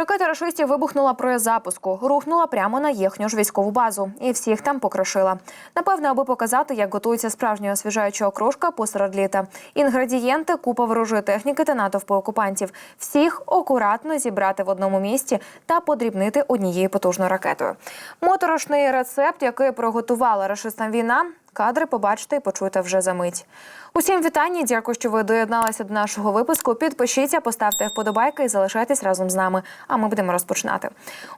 Ракета рашистів вибухнула при запуску, рухнула прямо на їхню ж військову базу і всіх там покрошила. Напевне, аби показати, як готується справжня освіжаюча окрошка посеред літа. Інгредієнти, купа ворожої техніки та натовпи окупантів. Всіх акуратно зібрати в одному місці та подрібнити однією потужною ракетою. Моторошний рецепт, який приготувала рашистам війна. Кадри побачите і почуєте вже за мить. Усім вітання. Дякую, що ви доєдналися до нашого випуску. Підпишіться, поставте вподобайки і залишайтесь разом з нами. А ми будемо розпочинати.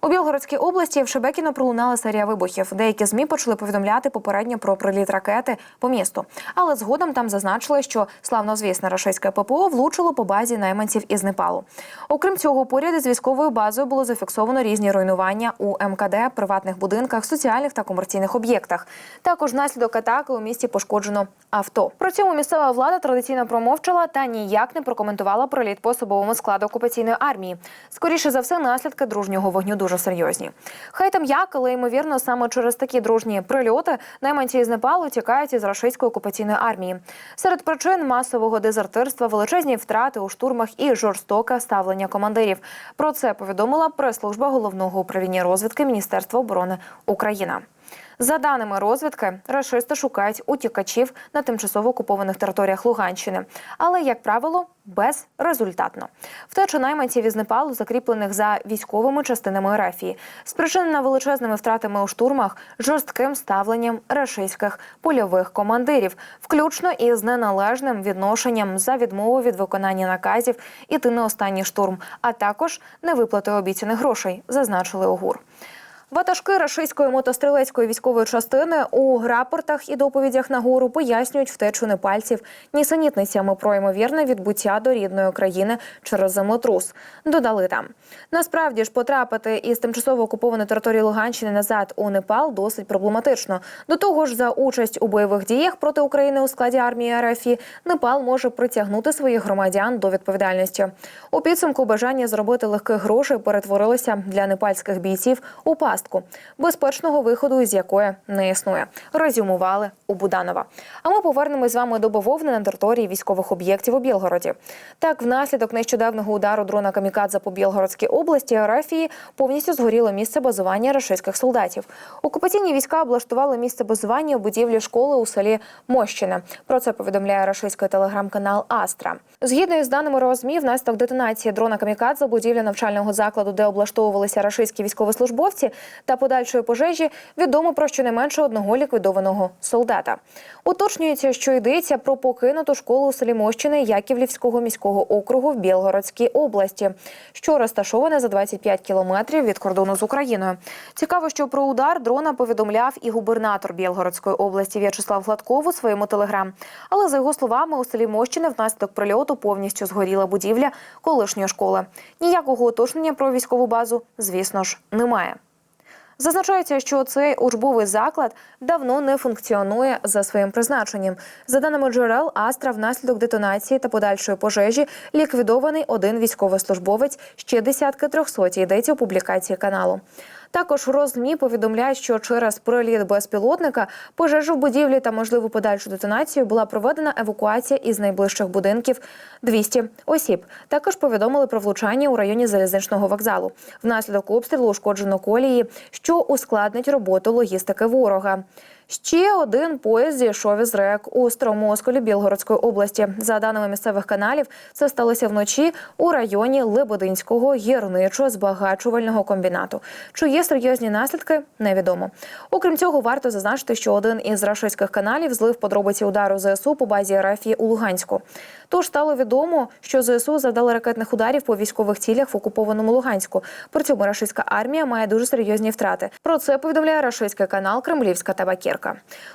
У Білгородській області в Шебекіно пролунала серія вибухів. Деякі змі почали повідомляти попередньо про приліт ракети по місту. Але згодом там зазначили, що славнозвісне рашистське ППО влучило по базі найманців із Непалу. Окрім цього, поряд із військовою базою було зафіксовано різні руйнування у МКД, приватних будинках, соціальних та комерційних об'єктах. Також внаслідок атаки у місті пошкоджено авто. При цьому місцева влада традиційно промовчала та ніяк не прокоментувала приліт по особовому складу окупаційної армії. Скоріше за все, наслідки дружнього вогню дуже серйозні. Хай там як, але ймовірно, саме через такі дружні прильоти найманці із Непалу тікають із рашистської окупаційної армії. Серед причин масового дезертирства, величезні втрати у штурмах і жорстоке ставлення командирів. Про це повідомила прес-служба головного управління розвідки Міністерства оборони України. За даними розвідки, рашисти шукають утікачів на тимчасово окупованих територіях Луганщини, але як правило, безрезультатно. Втеча найманців із Непалу, закріплених за військовими частинами Ерефії, спричинена величезними втратами у штурмах, жорстким ставленням рашистських польових командирів, включно із неналежним відношенням за відмову від виконання наказів іти на останній штурм, а також невиплатою обіцяних грошей, зазначили ОГУР. Ватажки рашистської мотострілецької військової частини у рапортах і доповідях на гору пояснюють втечу непальців нісенітницями про ймовірне відбуття до рідної країни через землетрус. Додали там. Насправді ж потрапити із тимчасово окупованої території Луганщини назад у Непал досить проблематично. До того ж, за участь у бойових діях проти України у складі армії РФ Непал може притягнути своїх громадян до відповідальності. У підсумку бажання зробити легких грошей перетворилося для непальських бійців у пастку, безпечного виходу із якої не існує. Резюмували у Буданова. А ми повернемось з вами до бавовни на території військових об'єктів у Білгороді. Так, внаслідок нещодавнього удару дрона Камікадзе по Білгородській області Арафії повністю згоріло місце базування рашистських солдатів. Окупаційні війська облаштували місце базування у будівлі школи у селі Мощине. Про це повідомляє рашистський телеграм-канал Астра. Згідно із даними РОЗМІ, внаслідок детонації дрона Камікадзе будівля навчального закладу, де облаштовувалися рашистські військовослужбовці, та подальшої пожежі відомо про щонайменше одного ліквідованого солдата. Уточнюється, що йдеться про покинуту школу у селі Мощини Яківлівського міського округу в Білгородській області, що розташоване за 25 кілометрів від кордону з Україною. Цікаво, що про удар дрона повідомляв і губернатор Білгородської області В'ячеслав Гладков у своєму телеграм. Але за його словами, у селі Мощини внаслідок прильоту повністю згоріла будівля колишньої школи. Ніякого уточнення про військову базу, звісно ж, немає. Зазначається, що цей учбовий заклад давно не функціонує за своїм призначенням. За даними джерел, Астра внаслідок детонації та подальшої пожежі ліквідований один військовослужбовець, ще десятки трьохсоті йдеться у публікації каналу. Також розмі повідомляють, що через приліт безпілотника, пожежу в будівлі та можливу подальшу детонацію була проведена евакуація із найближчих будинків 200 осіб. Також повідомили про влучання у районі залізничного вокзалу. Внаслідок обстрілу ушкоджено колії, що ускладнить роботу логістики ворога. Ще один поїзд зійшов із рек у Стромосколі Білгородської області. За даними місцевих каналів, це сталося вночі у районі Лебединського гірничо-збагачувального комбінату. Чи є серйозні наслідки, невідомо. Окрім цього, варто зазначити, що один із рашистських каналів злив подробиці удару ЗСУ по базі РФ у Луганську. Тож стало відомо, що ЗСУ завдали ракетних ударів по військових цілях в окупованому Луганську. При цьому рашистська армія має дуже серйозні втрати. Про це повідомляє рашистський канал Кремлівська табакірка.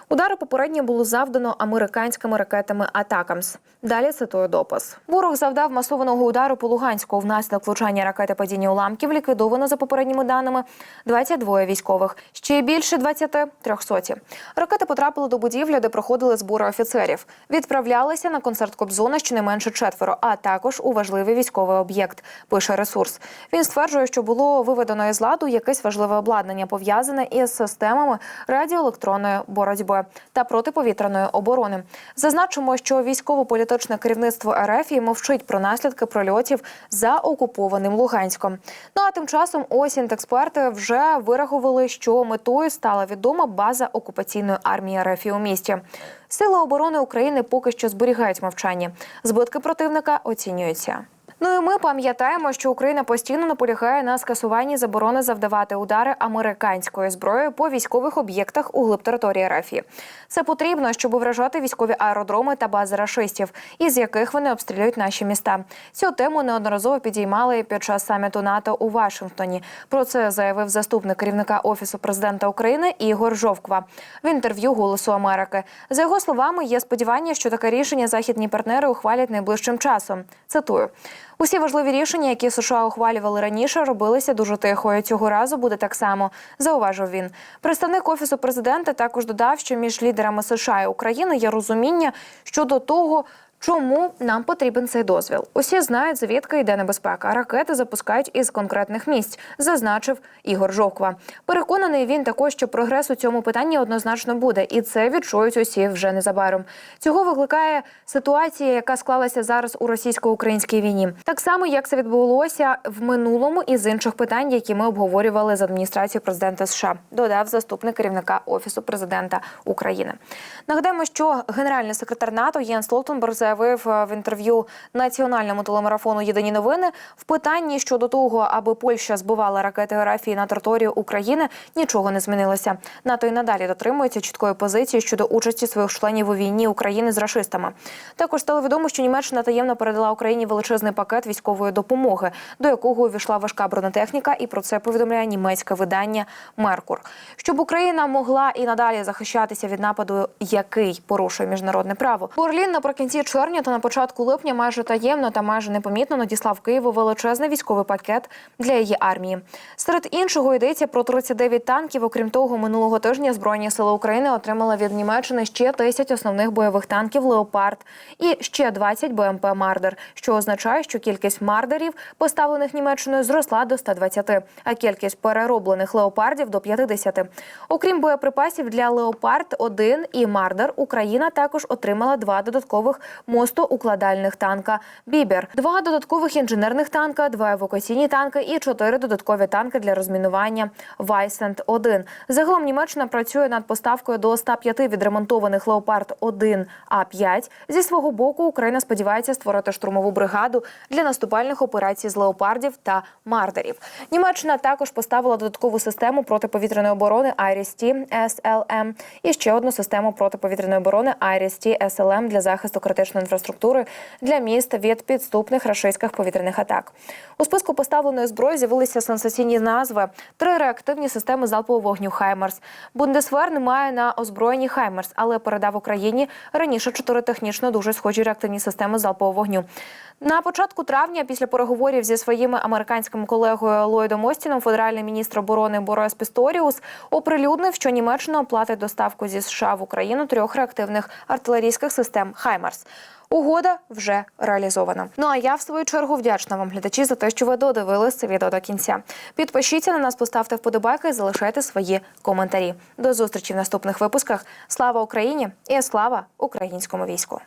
Удари попередньо було завдано американськими ракетами Атакамс. Далі цитую допис. Ворог завдав масованого удару по Луганську. Внаслідок влучання ракети падіння уламків ліквідовано за попередніми даними 22 військових. Ще більше 20 – трьохсоті. Ракети потрапили до будівлі, де проходили збори офіцерів. Відправлялися на концерт Кобзона щонайменше четверо, а також у важливий військовий об'єкт. Пише ресурс. Він стверджує, що було виведено із ладу якесь важливе обладнання, пов'язане із системами радіоелектронної протиповітряної боротьби та протиповітряної оборони. Зазначимо, що військово-політичне керівництво РФ і мовчить про наслідки прольотів за окупованим Луганськом. Ну а тим часом осінь експерти вже вирахували, що метою стала відома база окупаційної армії РФ у місті. Сили оборони України поки що зберігають мовчання. Збитки противника оцінюються. Ну і ми пам'ятаємо, що Україна постійно наполягає на скасуванні заборони завдавати удари американською зброєю по військових об'єктах у глиб території РФ. Це потрібно, щоб вражати військові аеродроми та бази рашистів, із яких вони обстрілюють наші міста. Цю тему неодноразово підіймали під час саміту НАТО у Вашингтоні. Про це заявив заступник керівника офісу президента України Ігор Жовква в інтерв'ю Голосу Америки. За його словами, є сподівання, що таке рішення західні партнери ухвалять найближчим часом. Цитую. Усі важливі рішення, які США ухвалювали раніше, робилися дуже тихо. і Цього разу буде так само, зауважив він. Представник офісу президента також додав, що між лідерами США і України є розуміння щодо того. Чому нам потрібен цей дозвіл? Усі знають, звідки йде небезпека. Ракети запускають із конкретних місць, зазначив Ігор Жовква. Переконаний він також, що прогрес у цьому питанні однозначно буде, і це відчують усі вже незабаром. Цього викликає ситуація, яка склалася зараз у російсько-українській війні, так само як це відбулося в минулому із інших питань, які ми обговорювали з адміністрацією президента США. Додав заступник керівника офісу президента України. Нагадаємо, що генеральний секретар НАТО Єн Столтенберг заявив е, в інтерв'ю національному телемарафону Єдині новини в питанні щодо того, аби Польща збивала ракети РФ на територію України, нічого не змінилося. НАТО і надалі дотримується чіткої позиції щодо участі своїх членів у війні України з рашистами. Також стало відомо, що Німеччина таємно передала Україні величезний пакет військової допомоги, до якого увійшла важка бронетехніка, і про це повідомляє німецьке видання Меркур. Щоб Україна могла і надалі захищатися від нападу, який порушує міжнародне право. Берлін наприкінці червня та на початку липня майже таємно та майже непомітно надіслав Києву величезний військовий пакет для її армії. Серед іншого йдеться про 39 танків. Окрім того, минулого тижня збройні сили України отримали від Німеччини ще 10 основних бойових танків Леопард і ще 20 БМП Мардер, що означає, що кількість мардерів, поставлених Німеччиною, зросла до 120, а кількість перероблених леопардів до 50. Окрім боєприпасів для Леопард 1 і Мардер, Україна також отримала два додаткових мостоукладальних танка Бібер, два додаткових інженерних танка, два евакуаційні танки і чотири додаткові танки для розмінування Вайсент 1 Загалом Німеччина працює над поставкою до 105 відремонтованих Леопард 1 А 5 Зі свого боку Україна сподівається створити штурмову бригаду для наступальних операцій з леопардів та мардерів. Німеччина також поставила додаткову систему протиповітряної оборони IRIS-T SLM і ще одну систему протиповітряної оборони IRIS-T SLM для захисту критичної інфраструктури для міст від підступних рашистських повітряних атак. У списку поставленої зброї з'явилися сенсаційні назви: три реактивні системи залпового вогню Хаймерс. Бундесвер не має на озброєнні Хаймерс, але передав Україні раніше чотири технічно дуже схожі реактивні системи залпового вогню. На початку травня, після переговорів зі своїми американським колегою Ллойдом Остіном, федеральний міністр оборони Борис Пісторіус оприлюднив, що Німеччина оплатить доставку зі США в Україну трьох реактивних артилерійських систем Хаймерс. Угода вже реалізована. Ну а я в свою чергу вдячна вам, глядачі, за те, що ви додивились це відео до кінця. Підпишіться на нас, поставте вподобайки і залишайте свої коментарі. До зустрічі в наступних випусках. Слава Україні і слава українському війську!